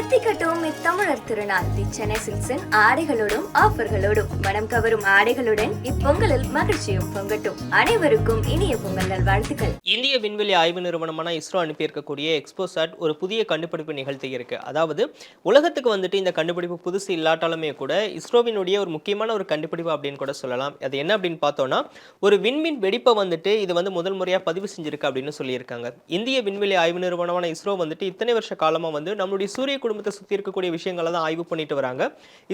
தித்திக்கட்டும் இத்தமிழர் திருநாள். தி சென்னை சில்க்ஸின் ஆடைகளோடும் ஆஃபர்களோடும் மனம் கவரும் ஆடைகளுடன் இப்பொங்கலில் மகிழ்ச்சியும் பொங்கட்டும். அனைவருக்கும் இனிய பொங்கல் நல்வாழ்த்துக்கள். இந்திய விண்வெளி ஆய்வு நிறுவனமான இஸ்ரோ அனுப்பியிருக்கக்கூடிய எக்ஸ்போசாட் ஒரு புதிய கண்டுபிடிப்பு நிகழ்த்தி இருக்கு. அதாவது உலகத்துக்கு வந்துட்டு இந்த கண்டுபிடிப்பு புதுசு இல்லாட்டாலுமே கூட இஸ்ரோவினுடைய ஒரு முக்கியமான ஒரு கண்டுபிடிப்பு அப்படின்னு கூட சொல்லலாம். அது என்ன அப்படின்னு பார்த்தோம்னா ஒரு விண்மீன் வெடிப்பை வந்துட்டு இது வந்து முதல் முறையாக பதிவு செஞ்சிருக்கு அப்படின்னு சொல்லியிருக்காங்க. இந்திய விண்வெளி ஆய்வு நிறுவனமான இஸ்ரோ வந்துட்டு இத்தனை வருஷ காலமாக வந்து நம்மளுடைய சூரிய குடும்பத்தை சுற்றி இருக்கக்கூடிய விஷயங்களை தான் ஆய்வு பண்ணிட்டு வராங்க.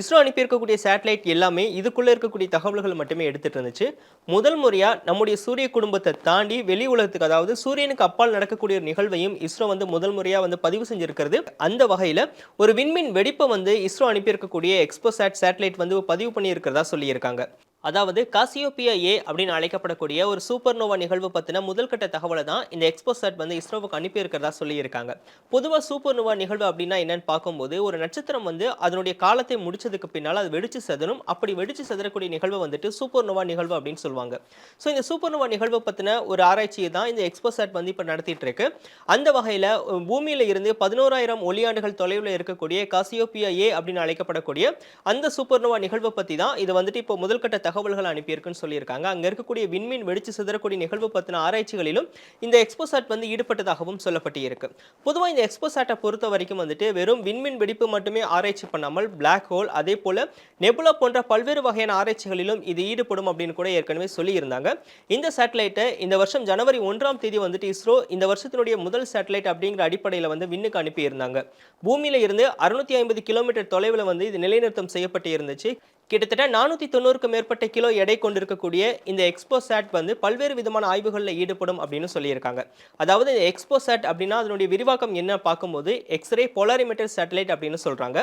இஸ்ரோ அனுப்பியிருக்கக்கூடிய சேட்டலைட் எல்லாமே இதுக்குள்ளே இருக்கக்கூடிய தகவல்கள் மட்டுமே எடுத்துட்டு இருந்துச்சு. முதல் முறையாக நம்முடைய சூரிய குடும்பத்தை தாண்டி வெளி உலகத்துக்கு அதாவது சூரியனுக்கு அப்பால் நடக்கக்கூடிய ஒரு நிகழ்வையும் இஸ்ரோ வந்து முதல் முறையாக வந்து பதிவு செஞ்சிருக்கிறது. அந்த வகையில் ஒரு விண்மீன் வெடிப்பை வந்து இஸ்ரோ அனுப்பியிருக்கக்கூடிய எக்ஸ்போசாட் சேட்டலைட் வந்து பதிவு பண்ணியிருக்கிறதா சொல்லியிருக்காங்க. அதாவது காசியோபியா ஏ அப்படின்னு அழைக்கப்படக்கூடிய ஒரு சூப்பர் நோவா நிகழ்வு பற்றின முதல்கட்ட தகவலை தான் இந்த எக்ஸ்போசாட் வந்து இஸ்ரோவுக்கு அனுப்பியிருக்கிறதா சொல்லியிருக்காங்க. பொதுவாக சூப்பர் நோவா நிகழ்வு அப்படின்னா என்னன்னு பார்க்கும்போது ஒரு நட்சத்திரம் வந்து அதனுடைய காலத்தை முடிச்சதுக்கு பின்னால் அது வெடிச்சு செதறும். அப்படி வெடிச்சு செதறக்கூடிய நிகழ்வு வந்துட்டு சூப்பர் நோவா நிகழ்வு அப்படின்னு சொல்லுவாங்க. ஸோ இந்த சூப்பர் நோவா நிகழ்வு பற்றின ஒரு ஆராய்ச்சியை தான் இந்த எக்ஸ்போசாட் வந்து இப்போ நடத்திட்டு இருக்கு அந்த வகையில் பூமியில் இருந்து பதினோராயிரம் ஒளியாண்டுகள் தொலைவில் இருக்கக்கூடிய காசியோபியா ஏ அப்படின்னு அழைக்கப்படக்கூடிய அந்த சூப்பர் நோவா நிகழ்வை பற்றி தான் இது வந்துட்டு இப்போ முதல்கட்ட தகவல்கள் அனுப்பியிருக்குன்னு சொல்லியிருக்காங்க. அங்கே இருக்கக்கூடிய விண்மீன் வெடிச்சு சிதறக்கூடிய நிகழ்வு பற்றின ஆராய்ச்சிகளிலும் இந்த எக்ஸ்போசாட் வந்து ஈடுபட்டதாகவும் சொல்லப்பட்டிருக்கு. பொதுவாக இந்த எக்ஸ்போசாட்டை பொறுத்த வரைக்கும் வந்துட்டு வெறும் விண்மீன் வெடிப்பு மட்டுமே ஆராய்ச்சி பண்ணாமல் பிளாக் ஹோல் அதே போல் நெபுலா போன்ற பல்வேறு வகையான ஆராய்ச்சிகளிலும் இது ஈடுபடும் அப்படின்னு கூட ஏற்கனவே சொல்லியிருந்தாங்க. இந்த சேட்டலைட்டை இந்த வருஷம் ஜனவரி ஒன்றாம் தேதி வந்துட்டு இஸ்ரோ இந்த வருஷத்தினுடைய முதல் சேட்டலைட் அப்படிங்கிற அடிப்படையில் வந்து விண்ணுக்கு அனுப்பியிருந்தாங்க. பூமியில இருந்து அறுநூத்தி ஐம்பது கிலோமீட்டர் தொலைவில் வந்து இது நிலைநிறுத்தம் செய்யப்பட்டு இருந்துச்சு கிட்டத்தட்ட நானூற்றி தொண்ணூறுக்கு மேற்பட்ட கிலோ எடை கொண்டிருக்கக்கூடிய இந்த எக்ஸ்போசாட் வந்து பல்வேறு விதமான ஆய்வுகளில் ஈடுபடும் அப்படின்னு சொல்லியிருக்காங்க. அதாவது இந்த எக்ஸ்போசாட் அப்படின்னா அதனுடைய விரிவாக்கம் என்ன பார்க்கும்போது எக்ஸ்ரே போலாரிமீட்டர் சேட்டலைட் அப்படின்னு சொல்கிறாங்க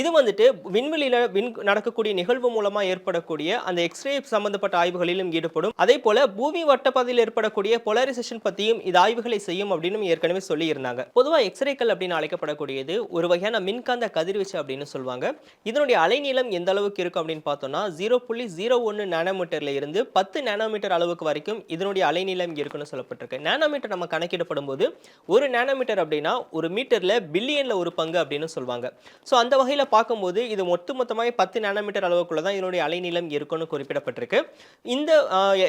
இது வந்துட்டு விண்வெளியில் விண் நடக்கக்கூடிய நிகழ்வு மூலமாக ஏற்படக்கூடிய அந்த எக்ஸ்ரே சம்பந்தப்பட்ட ஆய்வுகளிலும் ஈடுபடும். அதே போல பூமி வட்டப்பாதையில் ஏற்படக்கூடிய போலரைசேஷன் பற்றியும் இது ஆய்வுகளை செய்யும் அப்படின்னு ஏற்கனவே சொல்லியிருந்தாங்க. பொதுவாக எக்ஸ்ரேக்கள் அப்படின்னு அழைக்கப்படக்கூடியது ஒரு வகையான மின்காந்த கதிர்வீச்சு அப்படின்னு சொல்லுவாங்க. இதனுடைய அலைநீளம் எந்த அளவுக்கு இருக்கும் அப்படின்னு பார்த்தோம்னா ஜீரோ புள்ளி ஜீரோ ஒன்று நேனோமீட்டர்ல இருந்து பத்து நேனோமீட்டர் அளவுக்கு வரைக்கும் இதனுடைய அலைநீளம் இருக்குன்னு சொல்லப்பட்டிருக்கு. நேனோமீட்டர் நம்ம கணக்கிடப்படும் போது ஒரு நேனோமீட்டர் அப்படின்னா ஒரு மீட்டரில் பில்லியனில் ஒரு பங்கு அப்படின்னு சொல்லுவாங்க. ஸோ அந்த வகையில் பார்க்கும்போது இது மொத்த மொத்தமாக பத்து நேனோமீட்டர் அளவுக்குள்ள தான் இதனுடைய அலைநீளம் இருக்குன்னு குறிப்பிடப்பட்டிருக்கு. இந்த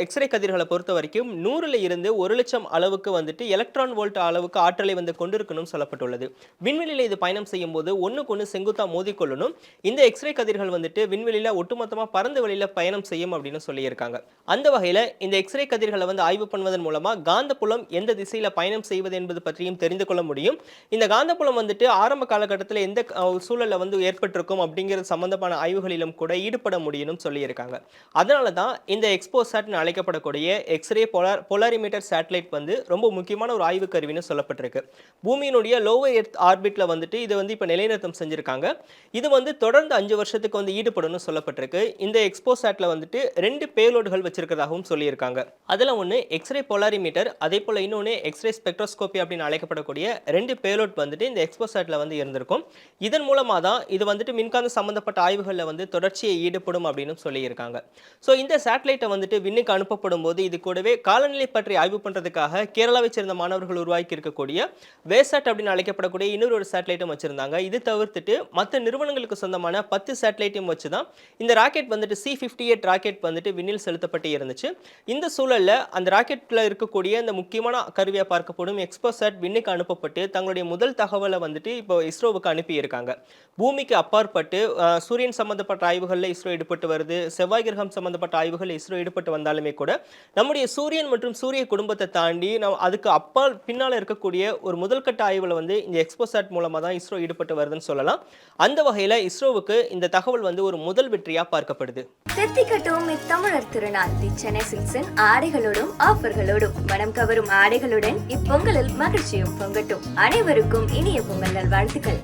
எக்ஸ்ரே கதிர்களை பொறுத்த வரைக்கும் நூறுல இருந்து ஒரு லட்சம் அளவுக்கு வந்துட்டு எலக்ட்ரான் வோல்ட் அளவுக்கு ஆற்றலை வந்து கொண்டிருக்கணும் சொல்லப்பட்டுள்ளது. விண்வெளியில் இது பயணம் செய்யும் போது ஒன்றுக்கு ஒன்று செங்குத்தா மோதிக்கொள்ளணும். இந்த எக்ஸ்ரே கதிர்கள் வந்துட்டு விண்வெளியில் ஒட்டுமொத்தமாக பறந்த வெளியில் பயணம் செய்யும் அப்படின்னு சொல்லியிருக்காங்க. அந்த வகையில் இந்த எக்ஸ்ரே கதிர்களை வந்து ஆய்வு பண்ணுவதன் மூலமாக காந்தப்புலம் எந்த திசையில் பயணம் செய்வது என்பது பற்றியும் தெரிந்து கொள்ள முடியும். இந்த காந்தப்புலம் வந்துட்டு ஆரம்ப காலகட்டத்தில் எந்த சூழலில் வந்து ஏற்பட்டிருக்கும் அப்படிங்கிறது சம்பந்தமான ஆய்வுகளிலும் கூட ஈடுபட முடியும்னு சொல்லியிருக்காங்க. அதனால தான் இந்த எக்ஸ்போசாட்னு அழைக்கப்படக்கூடிய எக்ஸ்ரே போலார் போலாரிமீட்டர் சேட்டலைட் வந்து ரொம்ப முக்கியமான ஒரு ஆய்வு கருவின்னு சொல்லப்பட்டிருக்கு. பூமியினுடைய லோவர் எர்த் ஆர்பிட்ல வந்துட்டு இது வந்து இப்போ நிலைநிறுத்தம் செஞ்சிருக்காங்க. இது வந்து தொடர்ந்து அஞ்சு வருஷத்துக்கு வந்து ஈடுபடும்னு சொல்லப்பட்டிருக்கு. இந்த எக்ஸ்போசாட்ல வந்துட்டு ரெண்டு பேலோடுகள் வச்சிருக்கிறதாகவும் சொல்லியிருக்காங்க. அதில் ஒன்று எக்ஸ்ரே போலாரிமீட்டர் அதே போல் இன்னொன்று எக்ஸ்ரே ஸ்பெக்ட்ரோஸ்கோபி அப்படின்னு அழைக்கப்படக்கூடிய ரெண்டு பேலோட் வந்துட்டு இந்த எக்ஸ்போசாட்ல வந்து இருந்திருக்கும். இதன் மூலமாக தான் இது வந்துட்டு மின்காந்த சம்பந்தப்பட்ட ஆய்வுகளில் வந்து தொடர்ச்சியை ஈடுபடும் அப்படின்னு சொல்லியிருக்காங்க. ஸோ இந்த சேட்டலைட்டை வந்துட்டு விண்ணுக்கு அனுப்பப்படும் போது இது கூடவே காலநிலை பற்றி ஆய்வு பண்ணுறதுக்காக கேரளாவை சேர்ந்த மாணவர்கள் உருவாக்கி இருக்கக்கூடிய வேசாட் அப்படின்னு அழைக்கப்படக்கூடிய இன்னொரு ஒரு சேட்டலைட்டும் வச்சிருந்தாங்க. இது தவிர்த்துட்டு மற்ற நிறுவனங்களுக்கு சொந்தமான பத்து சேட்டலைட்டையும் வச்சு தான் இந்த ராக்கெட் வந்துட்டு சி ஃபிஃப்டி எயிட் ராக்கெட் வந்துட்டு விண்ணில் செலுத்தப்பட்டு இருந்துச்சு. இந்த சூழல்ல அந்த ராக்கெட்ல இருக்கக்கூடிய இந்த முக்கியமான கருவியாக பார்க்கப்படும் எக்ஸ்போசாட் விண்ணுக்கு அனுப்பப்பட்டு தங்களுடைய முதல் தகவலை வந்துட்டு இப்போ இஸ்ரோவுக்கு அனுப்பியிருக்காங்க. பூமிக்கு அப்பாற்பட்டு சூரியன் சம்பந்தப்பட்ட ஆய்வுகளில் இஸ்ரோ ஈடுபட்டு வருது. செவ்வாய் கிரகம் சம்பந்தப்பட்ட ஆய்வுகளில் இஸ்ரோ ஈடுபட்டு வந்தாலுமே கூட நம்முடைய சூரியன் மற்றும் சூரிய குடும்பத்தை தாண்டி நம் அதுக்கு அப்பால் பின்னால் இருக்கக்கூடிய ஒரு முதல்கட்ட ஆய்வில் வந்து இந்த எக்ஸ்போசாட் மூலமாக தான் இஸ்ரோ ஈடுபட்டு வருதுன்னு சொல்லலாம். அந்த வகையில் இஸ்ரோவுக்கு இந்த தகவல் வந்து ஒரு முதல் வெற்றியா பார்க்கப்படுது. தித்திக்கட்டும் இத்தமிழர் திருநாள். தி சென்னை சில்சன் ஆடைகளோடும் ஆஃபர்களோடும் மனம் கவரும் ஆடைகளுடன் இப்பொங்கலில் மகிழ்ச்சியும் பொங்கட்டும். அனைவருக்கும் இனிய பொங்கல் நல்வாழ்த்துக்கள்.